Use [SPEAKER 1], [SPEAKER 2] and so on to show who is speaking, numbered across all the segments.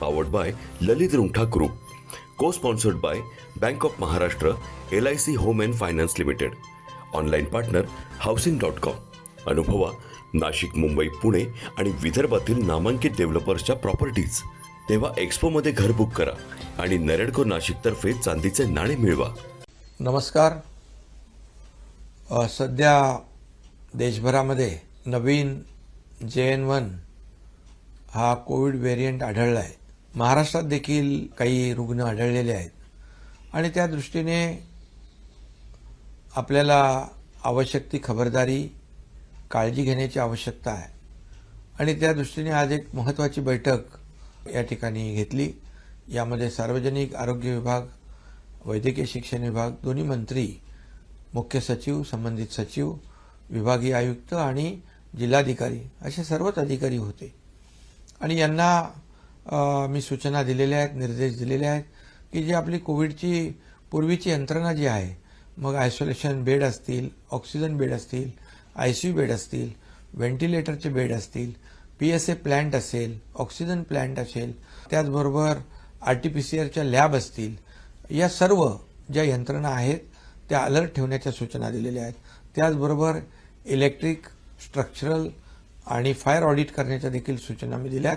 [SPEAKER 1] powered by Lalit Rungtha group co sponsored by bank of Maharashtra L I C home and finance limited online partner housing dot com अनुभवा नाशिक मुंबई पुणे आणि विदर्भातील नामांकित डेव्हलपर्सच्या properties तेव्हा एक्सपोमध्ये घर book करा आणि नरेडको नाशिकतर्फे चांदीचे नाणे मिळवा.
[SPEAKER 2] नमस्कार. सध्या देशभरामध्ये नवीन जे एन वन हा कोविड व्हेरियंट आढळला आहे महाराष्ट्रात देखील काही रुग्ण आढळलेले आहेत. आणि त्या दृष्टीने आपल्याला आवश्यक ती खबरदारी काळजी घेण्याची आवश्यकता आहे. आणि त्या दृष्टीने आज एक महत्त्वाची बैठक या ठिकाणी घेतली. यामध्ये सार्वजनिक आरोग्य विभाग वैद्यकीय शिक्षण विभाग दोन्ही मंत्री मुख्य सचिव संबंधित सचिव विभागीय आयुक्त आणि जिल्हाधिकारी असे सर्वच अधिकारी होते. आणि यांना मी सूचना दिलेल्या आहेत निर्देश दिलेले आहेत की जी आपली कोविडची पूर्वीची यंत्रणा जी आहे मग आयसोलेशन बेड असतील ऑक्सिजन बेड असतील आय सी यू बेड असतील व्हेंटिलेटरचे बेड असतील पी एस ए प्लॅन्ट असेल ऑक्सिजन प्लॅन्ट असेल त्याचबरोबर आर टी पी सी आरच्या लॅब असतील या सर्व ज्या यंत्रणा आहेत त्या अलर्ट ठेवण्याच्या सूचना दिलेल्या आहेत. त्याचबरोबर इलेक्ट्रिक स्ट्रक्चरल आणि फायर ऑडिट करण्याच्या देखील सूचना मी दिल्यात.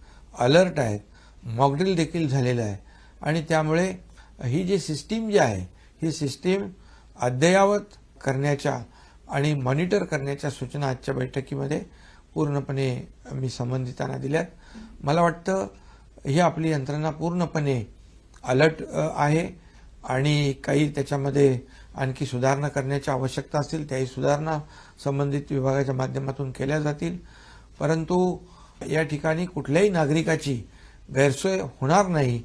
[SPEAKER 2] अलर्ट आहेत मॉकड्रिल देखील झालेलं आहे. आणि त्यामुळे ही जी सिस्टीम जी आहे ही सिस्टीम अद्ययावत करण्याच्या आणि मॉनिटर करण्याच्या सूचना आजच्या बैठकीमध्ये पूर्णपणे मी संबंधितांना दिल्यात. मला वाटतं ही आपली यंत्रणा पूर्णपणे अलर्ट आहे आणि काही त्याच्यामध्ये आणखी सुधारणा करण्याची आवश्यकता असतील त्याही सुधारणा संबंधित विभागाच्या माध्यमातून केल्या जातील. परंतु या ठिकाणी कुठल्याही नागरिकाची गैरसोय होणार नाही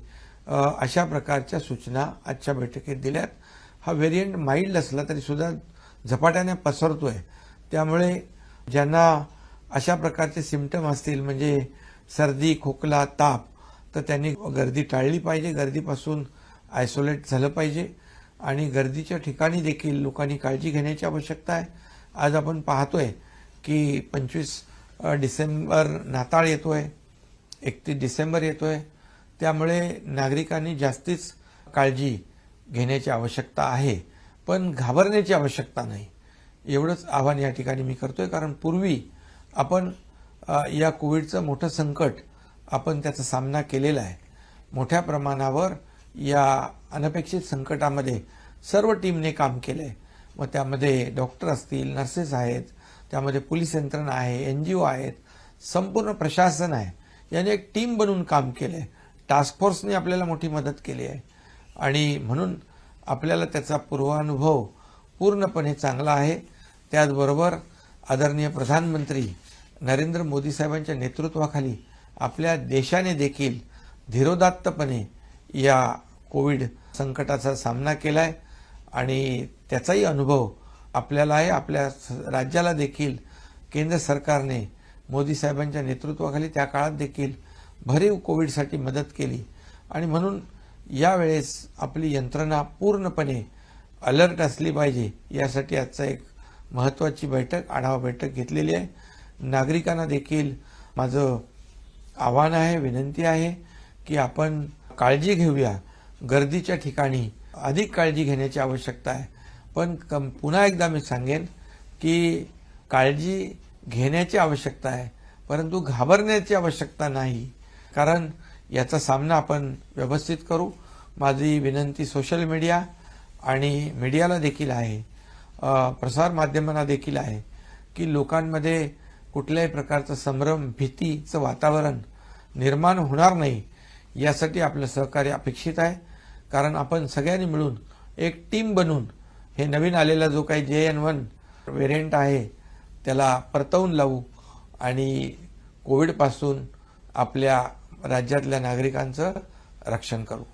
[SPEAKER 2] अशा प्रकारच्या सूचना आजच्या बैठकीत दिल्यात. हा व्हेरियंट माइल्ड असला तरी सुद्धा झपाट्याने आहे त्यामुळे ज्यांना अशा प्रकारचे सिमटम असतील म्हणजे सर्दी खोकला ताप तर त्यांनी गर्दी टाळली पाहिजे. गर्दीपासून आयसोलेट झालं पाहिजे. आणि गर्दीच्या ठिकाणी देखील लोकांनी काळजी घेण्याची आवश्यकता आहे. आज आपण पाहतोय की पंचवीस डिसेंबर नाताळ येतो आहे एकतीस डिसेंबर येतो आहे त्यामुळे नागरिकांनी जास्तीच काळजी घेण्याची आवश्यकता आहे पण घाबरण्याची आवश्यकता नाही. एवढंच आव्हान या ठिकाणी मी करतो आहे कारण पूर्वी आपण या कोविडचं मोठं संकट आपण त्याचा सामना केलेला आहे. मोठ्या प्रमाणावर या अनपेक्षित संकटामध्ये सर्व टीमने काम केलं आहे मग त्यामध्ये डॉक्टर असतील नर्सेस आहेत त्यामध्ये पोलीस यंत्रणा आहे एन जी ओ आहेत संपूर्ण प्रशासन आहे. याने एक टीम बनवून काम केलं आहे टास्क फोर्सने आपल्याला मोठी मदत केली आहे. आणि म्हणून आपल्याला त्याचा पूर्वानुभव पूर्णपणे चांगला आहे. त्याचबरोबर आदरणीय प्रधानमंत्री नरेंद्र मोदी साहेबांच्या नेतृत्वाखाली आपल्या देशाने देखील धीरोदात्तपणे या कोविड संकटाचा सामना केला आहे आणि त्याचाही अनुभव आपल्याला आहे आपल्या स- राज्याला देखील केंद्र सरकारने मोदी साहेबांच्या नेतृत्वाखाली त्या काळात देखील भरीव कोविडसाठी मदत केली. आणि म्हणून यावेळेस आपली यंत्रणा पूर्णपणे अलर्ट असली पाहिजे यासाठी आजचा एक महत्त्वाची बैठक आढावा बैठक घेतलेली आहे. नागरिकांना देखील माझं आव्हान आहे विनंती आहे की आपण काळजी घेऊया. गर्दीच्या ठिकाणी अधिक काळजी घेण्याची आवश्यकता आहे. पण कम पुन्हा एकदा मी सांगेन की काळजी घेण्याची आवश्यकता आहे परंतु घाबरण्याची आवश्यकता नाही. कारण याचा सामना आपण व्यवस्थित करू. माझी विनंती सोशल मीडिया आणि मीडियाला देखील आहे. प्रसारमाध्यमांना देखील आहे की लोकांमध्ये कुठल्याही प्रकारचं संभ्रम भीतीचं वातावरण निर्माण होणार नाही यासाठी आपलं सहकार्य अपेक्षित आहे. कारण आपण सगळ्यांनी मिळून एक टीम बनून हे नवीन आलेला जो काही जे एन वन व्हेरियंट आहे त्याला परतवून लावू आणि कोविडपासून आपल्या राज्यातल्या नागरिकांचं रक्षण करू.